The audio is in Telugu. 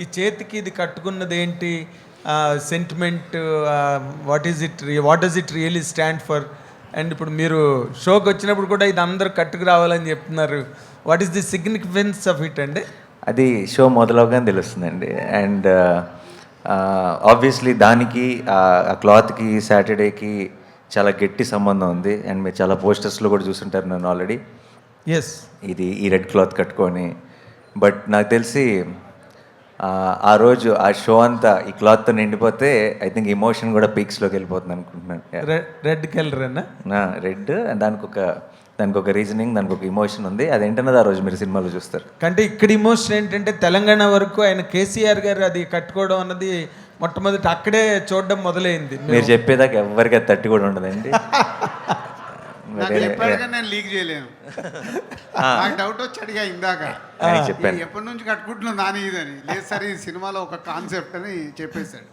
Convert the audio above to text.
ఈ చేతికి ఇది కట్టుకున్నది ఏంటి sentiment what is it what does it really stand for and ఇప్పుడు మీరు షోకి వచ్చినప్పుడు కూడా ఇది అందరూ కట్టుకు రావాలని చెప్తున్నారు. What is the significance of it అండి? అది షో మొదలవగానే తెలుస్తుందండి. అండ్ ఆబ్వియస్లీ దానికి ఆ క్లాత్కి సాటర్డేకి చాలా గట్టి సంబంధం ఉంది. అండ్ మీరు చాలా పోస్టర్స్లో కూడా చూసుంటారు నన్ను ఆల్రెడీ. ఎస్ ఇది ఈ రెడ్ క్లాత్ కట్టుకొని. బట్ నాకు తెలిసి ఆ, రోజు ఆ షో అంతా ఈ క్లాత్తో నిండిపోతే ఐ థింక్ ఇమోషన్ కూడా పీక్స్లోకి వెళ్ళిపోతుంది అనుకుంటున్నాను. రెడ్ కలర్ అన్న రెడ్ దానికి ఒక దానికి ఒక రీజనింగ్ దానికి ఒక ఇమోషన్ ఉంది. అదేంటన్నది ఆ రోజు మీరు సినిమాలో చూస్తారు. కంటే ఇక్కడ ఇమోషన్ ఏంటంటే తెలంగాణ వరకు ఆయన కేసీఆర్ గారు అది కట్టుకోవడం అన్నది మొట్టమొదటి అక్కడే చూడడం మొదలైంది. మీరు చెప్పేదాకా ఎవరికి అది తట్టి కూడా ఉండదండి. నాకు చెప్పాడుగా నేను లీక్ చేయలేను. నాకు డౌట్ వచ్చి అడిగా ఇందాక చెప్పాను. ఎప్పటి నుంచి కట్టుకుంటున్నావు నాని ఇదని. లేదు సార్ ఈ సినిమాలో ఒక కాన్సెప్ట్ అని చెప్పేశాడు.